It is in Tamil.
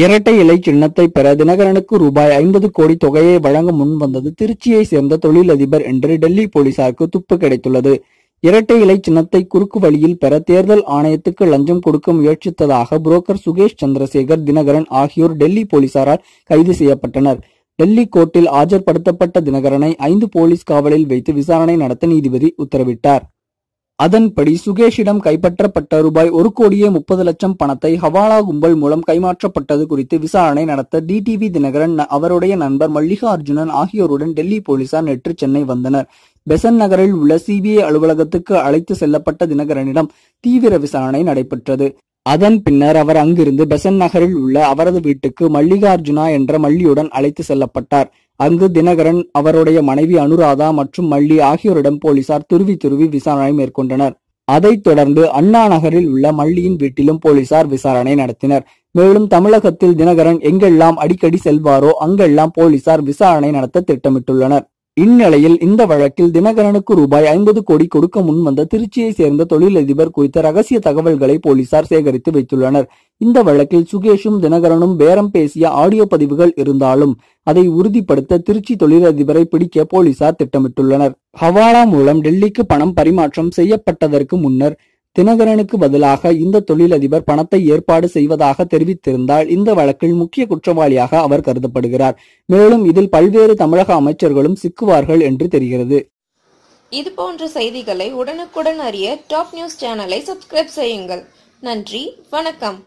இரட்டை இலை சின்னத்தை பெற தினகரனுக்கு ரூபாய் ஐம்பது கோடி தொகையை வழங்க முன்வந்தது திருச்சியை சேர்ந்த தொழிலதிபர் என்று டெல்லி போலீசாருக்கு துப்பு கிடைத்துள்ளது. இரட்டை இலை சின்னத்தை குறுக்கு வழியில் பெற தேர்தல் ஆணையத்துக்கு லஞ்சம் கொடுக்க முயற்சித்ததாக புரோக்கர் சுகேஷ் சந்திரசேகர் தினகரன் ஆகியோர் டெல்லி போலீசாரால் கைது செய்யப்பட்டனர். டெல்லி கோர்ட்டில் ஆஜர்படுத்தப்பட்ட தினகரனை ஐந்து போலீஸ் காவலில் வைத்து விசாரணை நடத்த நீதிபதி உத்தரவிட்டார். அதன்படி சுகேஷிடம் கைப்பற்றப்பட்ட ரூபாய் ஒரு கோடியே முப்பது லட்சம் பணத்தை ஹவாலா கும்பல் மூலம் கைமாற்றப்பட்டது குறித்து விசாரணை நடத்த டிடிவி தினகரன் அவருடைய நண்பர் மல்லிகா அர்ஜுனன் ஆகியோருடன் டெல்லி போலீசார் நேற்று சென்னை வந்தனர். பெசன் நகரில் உள்ள சிபிஐ அலுவலகத்துக்கு அழைத்து செல்லப்பட்ட தினகரனிடம் தீவிர விசாரணை நடைபெற்றது. அதன் பின்னர் அவர் அங்கிருந்து பெசன் நகரில் உள்ள அவரது வீட்டுக்கு மல்லிகார்ஜுனா என்ற மல்லியுடன் அழைத்து செல்லப்பட்டார். அங்கு தினகரன் அவருடைய மனைவி அனுராதா மற்றும் மல்லி ஆகியோரிடம் போலீசார் துருவி துருவி விசாரணை மேற்கொண்டனர். அதைத் தொடர்ந்து அண்ணா நகரில் உள்ள மல்லியின் வீட்டிலும் போலீசார் விசாரணை நடத்தினர். மேலும் தமிழகத்தில் தினகரன் எங்கெல்லாம் அடிக்கடி செல்வாரோ அங்கெல்லாம் போலீசார் விசாரணை நடத்த திட்டமிட்டுள்ளனர். இந்நிலையில் இந்த வழக்கில் தினகரனுக்கு ரூபாய் ஐம்பது கோடி கொடுக்க முன்வந்த திருச்சியை சேர்ந்த தொழிலதிபர் குறித்த ரகசிய தகவல்களை போலீசார் சேகரித்து வைத்துள்ளனர். இந்த வழக்கில் சுகேஷும் தினகரனும் பேரம் பேசிய ஆடியோ பதிவுகள் இருந்தாலும் அதை உறுதிப்படுத்த திருச்சி தொழிலதிபரை பிடிக்க போலீசார் திட்டமிட்டுள்ளனர். ஹவாலா மூலம் டெல்லிக்கு பணம் பரிமாற்றம் செய்யப்பட்டதற்கு முன்னர் தினகரனுக்கு பதிலாக இந்த தொழிலதிபர் பணத்தை ஏற்பாடு செய்வதாக தெரிவித்திருந்தால் இந்த வழக்கில் முக்கிய குற்றவாளியாக அவர் கருதப்படுகிறார். மேலும் இதில் பல்வேறு தமிழக அமைச்சர்களும் சிக்குவார்கள் என்று தெரிகிறது. இது போன்ற செய்திகளை உடனுக்குடன் அறிய டாப் நியூஸ் சேனலை சப்ஸ்கிரைப் செய்யுங்கள். நன்றி வணக்கம்.